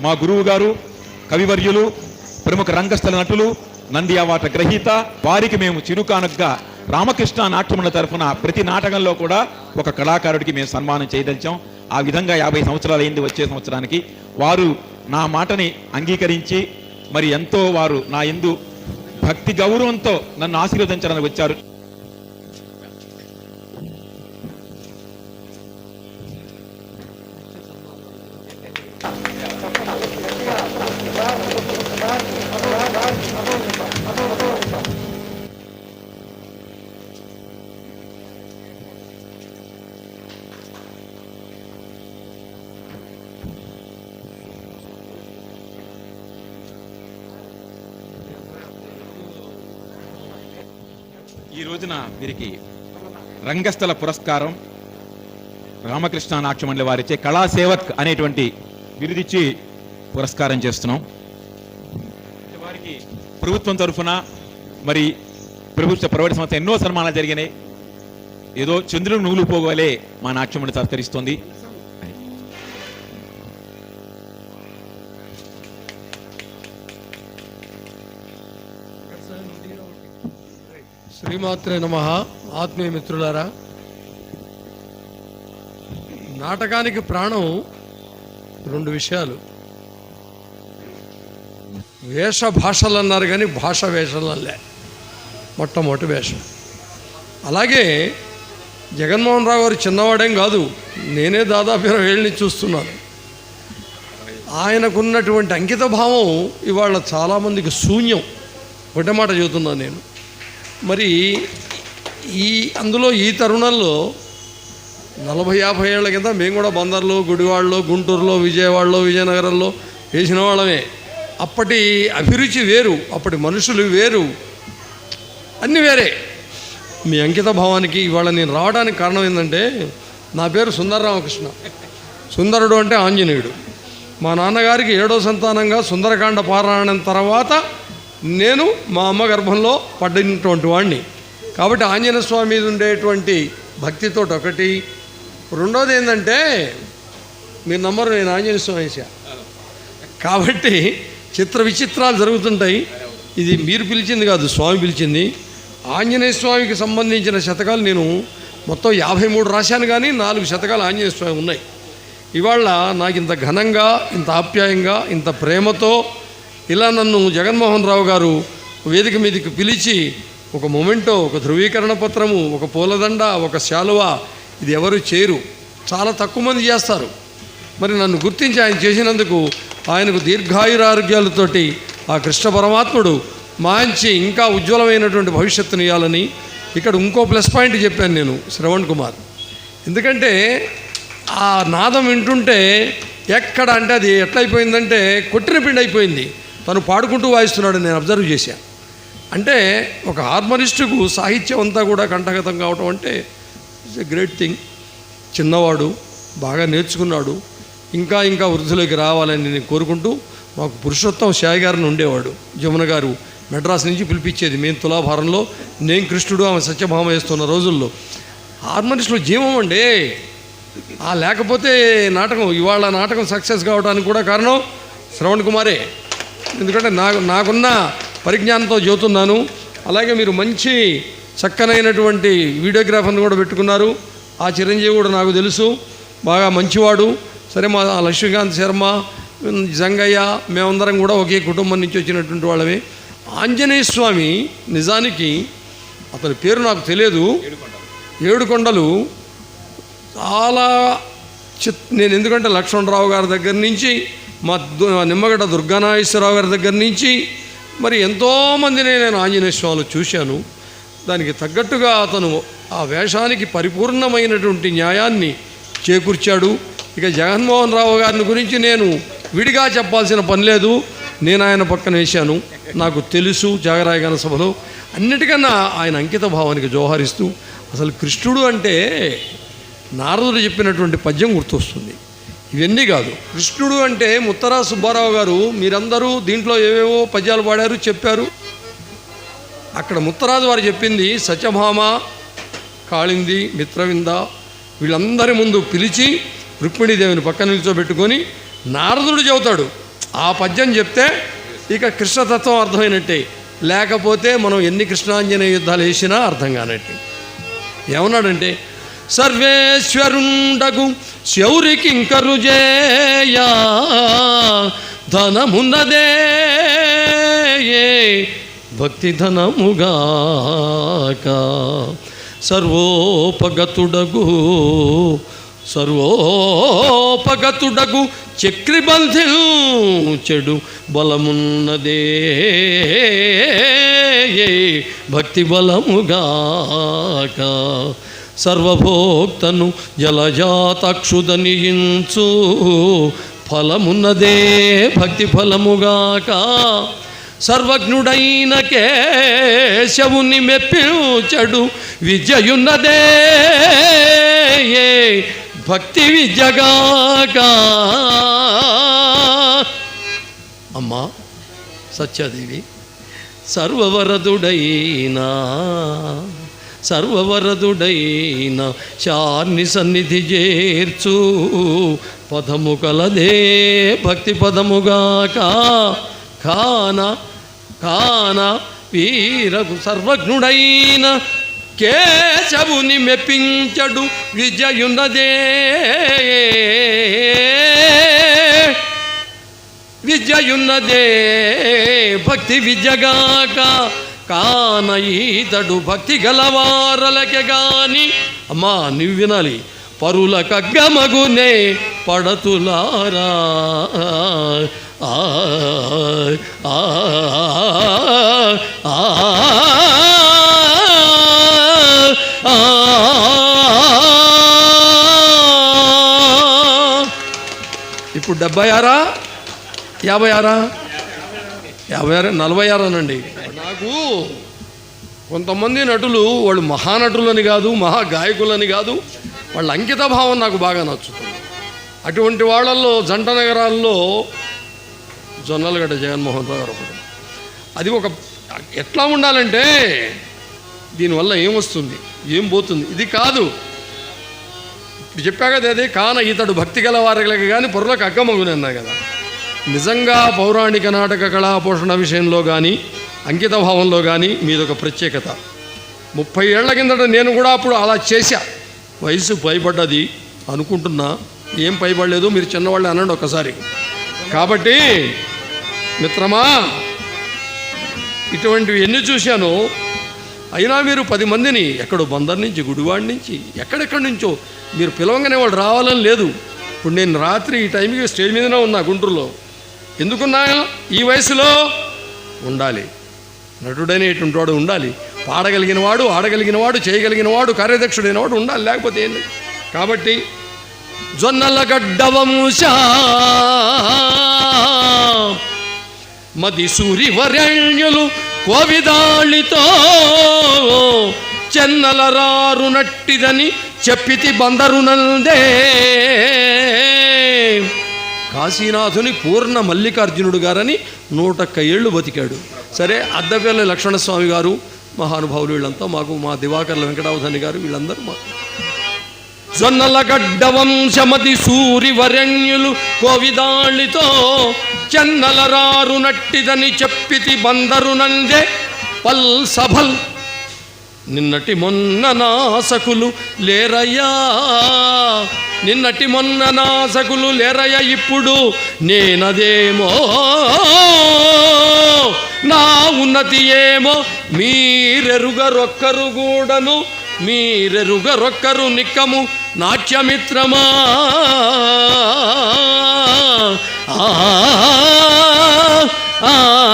మా గురువు గారు కవివర్యులు ప్రముఖ రంగస్థల నటులు నంది అవాట గ్రహీత వారికి మేము చిరుకానుగ్గా రామకృష్ణ నాట్యముల తరఫున ప్రతి నాటకంలో కూడా ఒక కళాకారుడికి మేము సన్మానం చేయదలిచాం. ఆ విధంగా యాభై సంవత్సరాలు అయింది వచ్చే సంవత్సరానికి. వారు నా మాటని అంగీకరించి మరి ఎంతో వారు నా ఎందు భక్తి గౌరవంతో నన్ను ఆశీర్వదించడానికి వచ్చారు. ఈ రోజున వీరికి రంగస్థల పురస్కారం రామకృష్ణ నాట్యమండలి వారిచే కళాసేవక్ అనేటువంటి బిరుదిచ్చి పురస్కారం చేస్తున్నాం. వారికి ప్రభుత్వం తరఫున మరి ప్రభుత్వ ప్రైవేట్ సంస్థ ఎన్నో సన్మానాలు జరిగినాయి. ఏదో చంద్రుడు నూలు పోగోలే మా నాట్యమండలి సత్కరిస్తుంది. శ్రీమాత్రే నమ. ఆత్మీయ మిత్రులారా నాటకానికి ప్రాణం రెండు విషయాలు. వేష భాషలు అన్నారు కానీ భాష వేషలు మొట్టమొదటి వేషం. అలాగే జగన్మోహన్ రావు గారు చిన్నవాడేం కాదు నేనే దాదాపు ఇరవై ఏళ్ళని చూస్తున్నాను. ఆయనకున్నటువంటి అంకిత భావం ఇవాళ చాలామందికి శూన్యం. ఒకటే మాట చెబుతున్నాను నేను. మరి ఈ అందులో ఈ తరుణంలో నలభై యాభై ఏళ్ళ కింద మేము కూడా బందర్లో గుడివాడలో గుంటూరులో విజయవాడలో విజయనగరంలో వేసిన వాళ్ళమే. అప్పటి అభిరుచి వేరు అప్పటి మనుషులు వేరు. అన్నీ వేరే. మీ అంకిత భావానికి ఇవాళ నేను రావడానికి కారణం ఏంటంటే నా పేరు సుందర రామకృష్ణ సుందరుడు అంటే ఆంజనేయుడు. మా నాన్నగారికి ఏడో సంతానంగా సుందరకాండ పారాయణం తర్వాత నేను మా అమ్మ గర్భంలో పడినటువంటి వాడిని కాబట్టి ఆంజనేయ స్వామి మీద ఉండేటువంటి భక్తితో ఒకటి. రెండోది ఏంటంటే మీరు నమ్మరు నేను ఆంజనేయ స్వామి కాబట్టి చిత్ర విచిత్రాలు జరుగుతుంటాయి. ఇది మీరు పిలిచింది కాదు స్వామి పిలిచింది. ఆంజనేయ స్వామికి సంబంధించిన శతకాలు నేను మొత్తం యాభై మూడు రాశాను కానీ నాలుగు శతకాలు ఆంజనేయ స్వామి ఉన్నాయి. ఇవాళ నాకు ఇంత ఘనంగా ఇంత ఆప్యాయంగా ఇంత ప్రేమతో ఇలా నన్ను జగన్మోహన్ రావు గారు వేదిక మీదకి పిలిచి ఒక మొమెంటో ఒక ధృవీకరణ పత్రము ఒక పూలదండ ఒక శాలువ ఇది ఎవరు చేయరు. చాలా తక్కువ మంది చేస్తారు. మరి నన్ను గుర్తించి ఆయన చేసినందుకు ఆయనకు దీర్ఘాయురారోగ్యాలతోటి ఆ కృష్ణ పరమాత్ముడు మంచి ఇంకా ఉజ్వలమైనటువంటి భవిష్యత్తుని ఇవ్వాలని ఇక్కడ ఇంకో ప్లస్ పాయింట్ చెప్పాను నేను శ్రవణ్ కుమార్. ఎందుకంటే ఆ నాదం వింటుంటే ఎక్కడ అంటే అది ఎట్లయిపోయిందంటే కొట్టిన పిండి అయిపోయింది. తను పాడుకుంటూ వాయిస్తున్నాడు నేను అబ్జర్వ్ చేశాను అంటే ఒక హార్మోనిస్టుకు సాహిత్యం అంతా కూడా కంఠగతం కావటం అంటే ఇట్స్ ఎ గ్రేట్ థింగ్. చిన్నవాడు బాగా నేర్చుకున్నాడు ఇంకా ఇంకా వృద్ధిలోకి రావాలని నేను కోరుకుంటూ మాకు పురుషోత్తం షాయి గారిని ఉండేవాడు. జమున గారు మెడ్రాస్ నుంచి పిలిపించేది మేము తులాభారంలో నేను కృష్ణుడు ఆమె సత్యభామ వేస్తున్న రోజుల్లో. హార్మోనిస్టులో జీవం అండి. ఆ లేకపోతే నాటకం ఇవాళ నాటకం సక్సెస్ కావడానికి కూడా కారణం శ్రవణ్ కుమారే. ఎందుకంటే నాకు నాకున్న పరిజ్ఞానంతో చెబుతున్నాను అలాగే మీరు మంచి చక్కనైనటువంటి వీడియోగ్రాఫర్ని కూడా పెట్టుకున్నారు. ఆ చిరంజీవి కూడా నాకు తెలుసు. బాగా మంచివాడు. సరే మా లక్ష్మీకాంత్ శర్మ జంగయ్య మేమందరం కూడా ఒకే కుటుంబం నుంచి వచ్చినటువంటి వాళ్ళమే. ఆంజనేయ స్వామి నిజానికి అతని పేరు నాకు తెలియదు. ఏడుకొండలు. చాలా చిత్ నేను ఎందుకంటే లక్ష్మణరావు గారి దగ్గర నుంచి మా నిమ్మగడ్డ దుర్గానాగేశ్వరరావు గారి దగ్గర నుంచి మరి ఎంతోమందిని నేను ఆంజనేయ స్వామిలో చూశాను. దానికి తగ్గట్టుగా అతను ఆ వేషానికి పరిపూర్ణమైనటువంటి న్యాయాన్ని చేకూర్చాడు. ఇక జగన్మోహన్ రావు గారిని గురించి నేను విడిగా చెప్పాల్సిన పని లేదు. నేను ఆయన పక్కన వేశాను. నాకు తెలుసు జాగరాయగాన సభలో. అన్నిటికన్నా ఆయన అంకిత భావానికి జోహరిస్తూ అసలు కృష్ణుడు అంటే నారదుడు చెప్పినటువంటి పద్యం గుర్తొస్తుంది. ఇవన్నీ కాదు. కృష్ణుడు అంటే ముత్తరా సుబ్బారావు గారు మీరందరూ దీంట్లో ఏవేవో పద్యాలు పాడారు చెప్పారు. అక్కడ ముత్తరాజు వారు చెప్పింది సత్యభామ కాళింది మిత్రవింద వీళ్ళందరి ముందు పిలిచి రుక్మిణీదేవిని పక్కన నిల్చోబెట్టుకొని నారదుడు చెబుతాడు. ఆ పద్యం చెప్తే ఇక కృష్ణతత్వం అర్థమైనట్టే. లేకపోతే మనం ఎన్ని కృష్ణాంజనేయ యుద్ధాలు వేసినా అర్థం కానట్టే. ఏమన్నాడంటే సర్వేశ్వరుండగు శౌరికింకరు జేయా ధనమున్నదే భక్తి ధనముగాక. సర్వోపగతుడగు సర్వోపగతుడగు చక్రిబంధిల్ చెడు బలమున్నదే భక్తి బలముగాక. సర్వభోక్తను జలజాతక్షుదనియించు. ఫలమున్నదే భక్తి ఫలముగాక సర్వజ్ఞుడైన కేశవుని మెప్పించడు. విద్యయున్నదే భక్తి విద్యగాక. అమ్మా సత్యదేవి సర్వవరదుడైనా సర్వవరదుడైన చార్ని సన్నిధి చేర్చు. పదము కలదే భక్తి పదముగాక కాన కాన వీరకు సర్వజ్ఞుడైన కేశవుని మెప్పించడు విజయున్నదే. విద్యయున్నదే భక్తి విద్యగాక. కాన ఈతడు భక్తి గలవారలకే గాని అమ్మా నువ్వు వినాలి పరుల కగ్గమగునే పడతులారా ఇప్పుడు డెబ్బై ఆరా యాభై ఆరా యాభై ఆరు నలభై ఆరానండి నాకు కొంతమంది నటులు వాళ్ళు మహానటులని కాదు మహా గాయకులని కాదు వాళ్ళ అంకిత భావం నాకు బాగా నచ్చుతుంది. అటువంటి వాళ్ళల్లో జంట నగరాల్లో జొన్నలగడ్డ జగన్మోహన్ రావు గారు ఒకటి అది ఒక ఎట్లా ఉండాలంటే దీనివల్ల ఏమొస్తుంది ఏం పోతుంది? ఇది కాదు. ఇప్పుడు చెప్పా కదా అదే కాన ఇతడు భక్తి గల వారికి కానీ పొరలకు అగ్గమగునన్నా కదా. నిజంగా పౌరాణిక నాటక కళా పోషణ విషయంలో కానీ అంకిత భావంలో కానీ మీదొక ప్రత్యేకత. ముప్పై ఏళ్ళ కిందట నేను కూడా అప్పుడు అలా చేశా. వయసు పైబడ్డది అనుకుంటున్నా. ఏం పైబడలేదు మీరు చిన్నవాళ్ళు అనండి ఒకసారి కాబట్టి మిత్రమా ఇటువంటివి ఎన్ని చూశానో అయినా మీరు పది మందిని ఎక్కడో బందర్ నుంచి గుడివాడి నుంచి ఎక్కడెక్కడి నుంచో మీరు పిలవంగానే వాళ్ళు రావాలని లేదు. ఇప్పుడు నేను రాత్రి ఈ టైంకి స్టేజ్ మీదనే ఉన్నా గుంటూరులో. ఎందుకున్నా ఈ వయసులో ఉండాలి. నటుడనేటువంటి వాడు ఉండాలి. పాడగలిగిన వాడు ఆడగలిగిన వాడు చేయగలిగిన వాడు కార్యదక్షుడైన వాడు ఉండాలి. లేకపోతే ఏంటి కాబట్టి జొన్నల గడ్డవంశ మది మది సూరివరణ్యులు కోవిదాళితో చెన్నల రారు నట్టిదని చెప్పితి బందరునందే. కాశీనాథుని పూర్ణ మల్లికార్జునుడు గారని నూటొక్క ఏళ్ళు బతికాడు. సరే అద్దపల్లి లక్ష్మణస్వామి గారు మహానుభావులు వీళ్ళంతా మాకు మా దివాకర్ల వెంకటావధాని గారు వీళ్ళందరూ మాకు. జొన్నల గడ్డ వంశమతి సూరి వరణ్యులు కోవిదాళితో చెన్నల రారు నట్టిదని చెప్పితి బందరు నందే పల్ సభల్ నిన్నటి మొన్న నాసకులు లేరయ్యా. నిన్నటి మొన్న నాసకులు లేరయ్య. ఇప్పుడు నేనదేమో? నా ఉన్నతి ఏమో? మీరెరుగరొక్కరు గూడను మీరెరుగరొక్కరు నిక్కము నాట్యమిత్రమా? ఆ,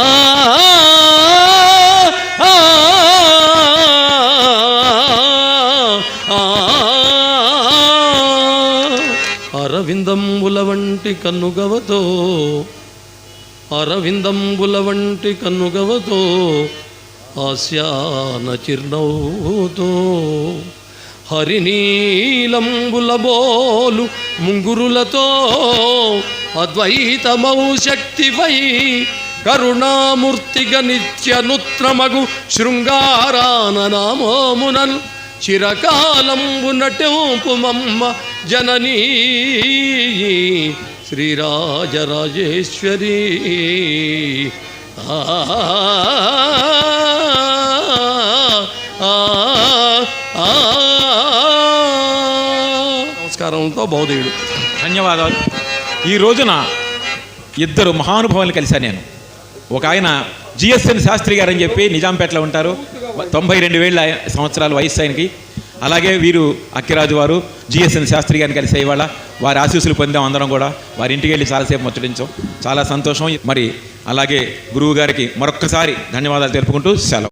వంటి కన్నుగవతో అరవిందంబుల వంటి కన్నుగవతో ఆస్యాన చిరునవ్వుతో. హరినీలంబుల బోలు ముంగురులతో అద్వైతమౌ శక్తివై కరుణామూర్తిగ నిత్య నుత్రమగు శృంగారాన నామోమునల్ చిరకాలంబు నటింపు మమ్మ జననీ. శ్రీరాజరాజేశ్వరి. నమస్కారంతో బౌద్ధయుడు ధన్యవాదాలు. ఈ రోజున ఇద్దరు మహానుభావులు కలిశాను నేను. ఒక ఆయన జిఎస్ఎన్ శాస్త్రి గారు అని చెప్పి నిజాంపేటలో ఉంటారు. తొంభై రెండు వేల సంవత్సరాల వయసు ఆయనకి. అలాగే వీరు అక్కిరాజు వారు జిఎస్ఎన్ శాస్త్రి గారిని కలిసి ఇవాళ వారి ఆశీస్సులు పొందాం అందరం కూడా. వారి ఇంటికి వెళ్ళి చాలాసేపు ముచ్చటించాం. చాలా సంతోషం. మరి అలాగే గురువు గారికి మరొక్కసారి ధన్యవాదాలు తెలుపుకుంటూ సెలవు.